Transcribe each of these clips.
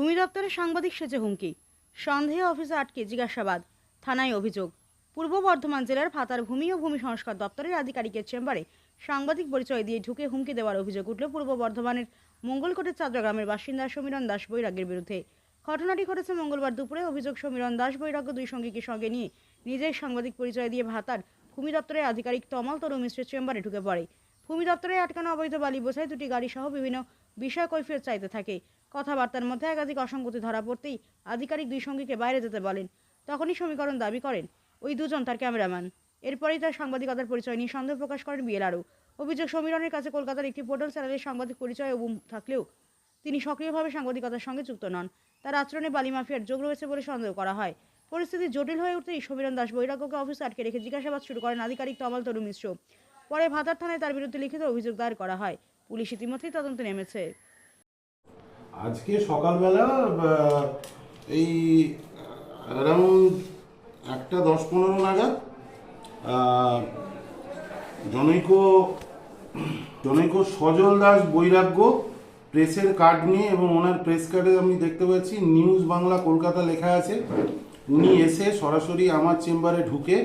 ভূমি দপ্তরের সাংবাদিক সেজে হুমকি। সন্দেহে অফিসে আটকে জিজ্ঞাসাবাদ, থানায় অভিযোগ। পূর্ব বর্ধমান জেলার ভাতার ভূমি ও ভূমি সংস্কার দপ্তরের আধিকারিকের চেম্বারে সাংবাদিক পরিচয় দিয়ে ঢুকে হুমকি দেওয়ার অভিযোগ উঠল পূর্ব বর্ধমানের মঙ্গলকোটের চাদ্রা গ্রামের বাসিন্দা সমীরণ দাস বৈরাগ্যের বিরুদ্ধে। ঘটনাটি ঘটেছে মঙ্গলবার দুপুরে। অভিযোগ, সমীরণ দাস বৈরাগ্য দুই সঙ্গীকে সঙ্গে নিয়ে নিজের সাংবাদিক পরিচয় দিয়ে ভাতার ভূমি দপ্তরের আধিকারিক তমাল তরু মিশ্রের চেম্বারে ঢুকে পড়ে। ভূমি দপ্তরে আটকানো অবৈধ বালি বোঝাই দুটি গাড়ি সহ বিভিন্ন বিষয় কৈফিয়ত চাইতে থাকে। কথাবার্তার মধ্যে একাধিক অসঙ্গতি ধরা পড়তেই আধিকারিক দুই সঙ্গীকে বাইরে যেতে বলেন। তখনই সমীকরণ দাবি করেন, ওই দুজন তার ক্যামেরাম্যান। এরপরেই তার সাংবাদিকতার পরিচয় নিয়ে সন্দেহ প্রকাশ করেন বিএলআরও। অভিযোগ, সমীরণের কাছে কলকাতার একটি পোর্টাল চ্যানেলের সাংবাদিক পরিচয় অবুম থাকলেও তিনি সক্রিয়ভাবে সাংবাদিকতার সঙ্গে যুক্ত নন। তার আচরণে বালি মাফিয়ার যোগ রয়েছে বলে সন্দেহ করা হয়। পরিস্থিতি জটিল হয়ে উঠতেই সমীরণ দাস বৈরাগ্যকে অফিসে আটকে রেখে জিজ্ঞাসাবাদ শুরু করেন আধিকারিক তমাল তরু মিশ্র। পরে ভাতার থানায় তার বিরুদ্ধে লিখিত অভিযোগ দায়ের করা হয়। পুলিশ ইতিমধ্যেই তদন্তে নেমেছে। আজকে সকালবেলা এই, অ্যারাউন্ড একটা দশ পনেরো নাগাদ জনৈক জনৈক সজল দাস বৈরাগ্য প্রেসের কার্ড নিয়ে এবং ওনার প্রেস কার্ডে আমি দেখতে পাচ্ছি, নিউজ বাংলা কলকাতা লেখা আছে, উনি এসে সরাসরি আমার চেম্বারে ঢুকে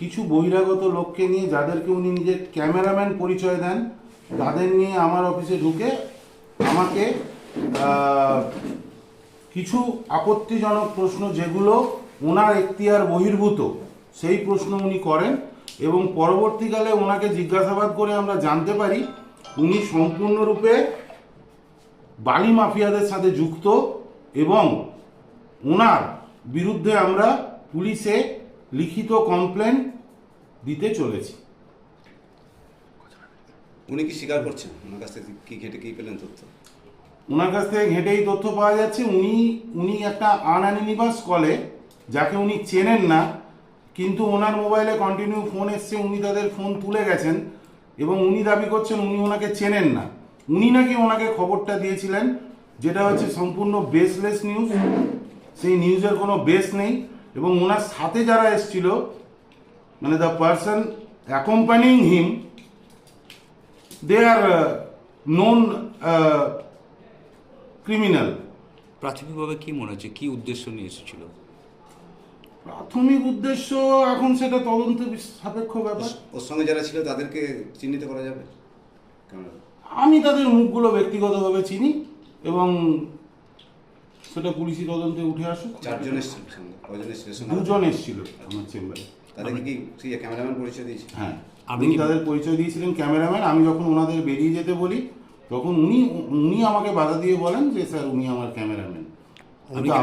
কিছু বহিরাগত লোককে নিয়ে, যাদেরকে উনি নিজের ক্যামেরাম্যান পরিচয় দেন তাদের নিয়ে আমার অফিসে ঢুকে আমাকে কিছু আপত্তিজনক প্রশ্ন যেগুলো ওনার এখতিয়ার বহির্ভূত, সেই প্রশ্ন উনি করেন এবং পরবর্তীকালে ওনাকে জিজ্ঞাসাবাদ করে আমরা জানতে পারি উনি সম্পূর্ণরূপে বালি মাফিয়াদের সাথে যুক্ত এবং ওনার বিরুদ্ধে আমরা পুলিশে লিখিত কমপ্লেন দিতে চলেছি। উনি কি স্বীকার করছেন? ওনার কাছ থেকে কি ঘেটে কি পেলেন তথ্য? ওনার কাছ থেকে ঘেঁটেই তথ্য পাওয়া যাচ্ছে। উনি উনি একটা আনঅ্যানিভাস কলে যাকে উনি চেনেন না, কিন্তু ওনার মোবাইলে কন্টিনিউ ফোন এসছে, উনি তাদের ফোন তুলে গেছেন এবং উনি দাবি করছেন উনি ওনাকে চেনেন না। উনি নাকি ওনাকে খবরটা দিয়েছিলেন, যেটা হচ্ছে সম্পূর্ণ বেসলেস নিউজ সেই নিউজের কোনো বেস নেই এবং ওনার সাথে যারা এসছিল মানে the person accompanying him they are known criminal প্রাথমিকভাবে কি মনে হচ্ছে? কি উদ্দেশ্য নিয়ে এসেছিল? প্রাথমিক উদ্দেশ্য এখন সেটা তদন্ত সাপেক্ষ ব্যাপার। ওর- সঙ্গে যারা ছিল তাদেরকে চিহ্নিত করা যাবে? আমি তাদের মুখগুলো ব্যক্তিগতভাবে চিনি এবং সেটা পুলিশি তদন্তে উঠে আসুক। চারজন এসেছিল? দুজন এসেছিল আমার চেম্বারে। তাদেরকে কি ক্যামেরাম্যান পরিচয় দিয়েছে? হ্যাঁ। উনি তাদের পরিচয় দিয়েছিলেন ক্যামেরাম্যান আমি যখন ওনাদের বেরিয়ে যেতে বলি তখন উনি উনি আমাকে বাধা দিয়ে বলেন যে স্যার উনি আমার ক্যামেরাম্যান।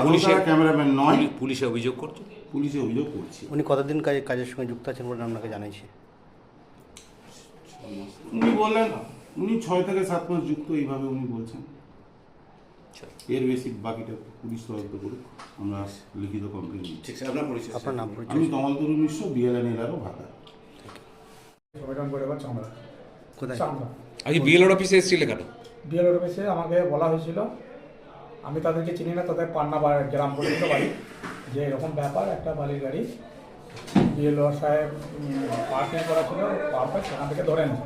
পুলিশে- ক্যামেরাম্যান নয়। পুলিশে অভিযোগ করছে পুলিশে অভিযোগ করছি। উনি কতদিন কাজে কাজের সঙ্গে যুক্ত আছেন বলে আপনাকে জানাইছে? উনি বললেন উনি ছয় থেকে সাত মাস যুক্ত এইভাবে উনি বলছেন। আচ্ছা। এর বেশি বাকিটা পুলিশ তদন্ত করুক আমরা লিখিত কমপ্লেন ঠিক আছে আপনার পরিচয় আপনার নাম পরিচয় আমি তমালতরু মিশ্র বিএলএন এলারও ভাতা সবাইকাম করে বা চামড়া কোথায়? আজকে বিএলওর অফিসে এসেছিলে কেন? বিএলওর অফিসে আমাকে বলা হয়েছিল আমি তাদেরকে চিনি না তাদের পান্না বা গ্রাম পর্যন্ত বাড়ি যে এরকম ব্যাপার একটা বালির গাড়ি বিএলও সাহেব পার্কিং করা ছিল পারফেক্ট সেখান থেকে ধরে নিয়েছে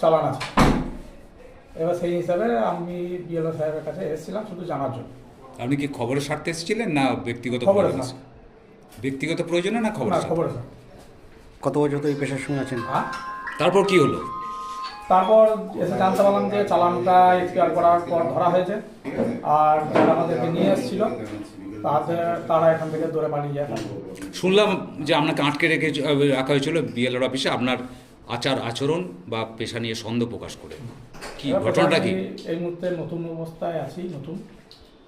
চালান আছে। এবার সেই হিসাবে আমি বিএলও সাহেবের কাছে এসেছিলাম শুধু জানার জন্য। আপনি কি খবরের স্বার্থে এসেছিলেন না ব্যক্তিগত খবরের প্রয়োজনে? ব্যক্তিগত প্রয়োজনে না খবর না খবর আছে কত বছর তো এই পেশার সঙ্গে আছেন? হ্যাঁ তারপর কি হলো? তারপর এসে জানতে পারলাম যে চালানটা এক্সপিয়ার করার পর ধরা হয়েছে। আর যারা আমাদেরকে নিয়ে এসেছিল তাদের তারা এখান থেকে দৌড়ে পালিয়ে যায়। শুনলাম যে আপনাকে আটকে রেখে রাখা হয়েছিল বিএলওর অফিসে। আপনার আচার আচরণ বা পেশা নিয়ে সন্দেহ প্রকাশ করে। কি ঘটনাটা কি? এই মুহূর্তে নতুন অবস্থায় আছি নতুন।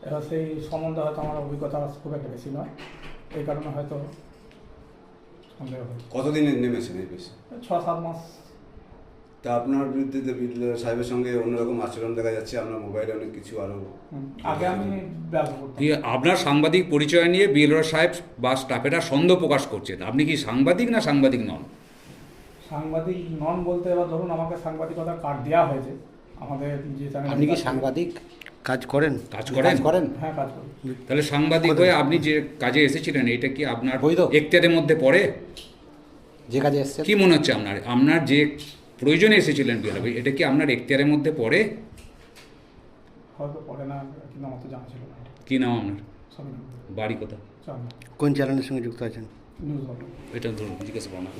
এবার সেই সম্বন্ধে হয়তো আমার অভিজ্ঞতা খুব একটা বেশি নয়। এই কারণে হয়তো হয় কতদিন নেমেছেন এই পেশে ছ সাত মাস। তা আপনার বিরুদ্ধে যে সাহেবের সঙ্গে অন্যরকম আচরণ দেখা যাচ্ছে আপনার মোবাইলে অনেক কিছু আরও হুম, আগে আমি দিয়ে আপনার সাংবাদিক পরিচয় নিয়ে বিএলওর সাহেব বা স্টাফেরা সন্দেহ প্রকাশ করছেন। আপনি কি সাংবাদিক না সাংবাদিক নন? সাংবাদিক নন বলতে এবার ধরুন আমাকে সাংবাদিকতার কার্ড দেওয়া হয়েছে। আমাদের যে আপনি কি সাংবাদিক? কাজ করেন? কাজ করেন? করেন? হ্যাঁ কাজ করি। তাহলে সাংবাদিক হয়ে আপনি যে কাজে এসেছিলেন এটা কি আপনার বৈধ? এখতিয়ারের মধ্যে পড়ে? যে কাজে এসছেন? কি মনে হচ্ছে আপনার? আপনার যে প্রয়োজনে এসেছিলেন বিএলও এটা কি আপনার এখতিয়ারের মধ্যে পড়ে? হয়তো পড়ে না কি কিন্তু আমার তো জানা ছিল না কী নাম আপনার? বাড়ি কোথা কোন চ্যানেলের সঙ্গে যুক্ত আছেন? এটা ধরুন জিজ্ঞাসা করো না